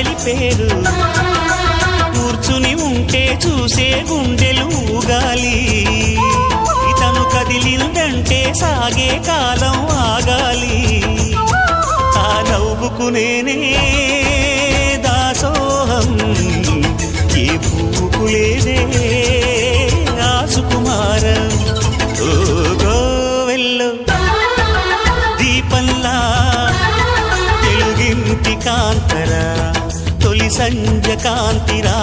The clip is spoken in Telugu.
పేరు. కూర్చుని ఉంటే చూసే గుండెలు ఊగాలి. ఇతను కదిలిందంటే సాగే కాలం ఆగాలి. ఆ నవ్వుకునేనే దాసోహం. ఏ పువ్వుకు లేదే గోవెల్లో దీపంలా తెలుగింటి కాంతరా. సంజకాంతిరా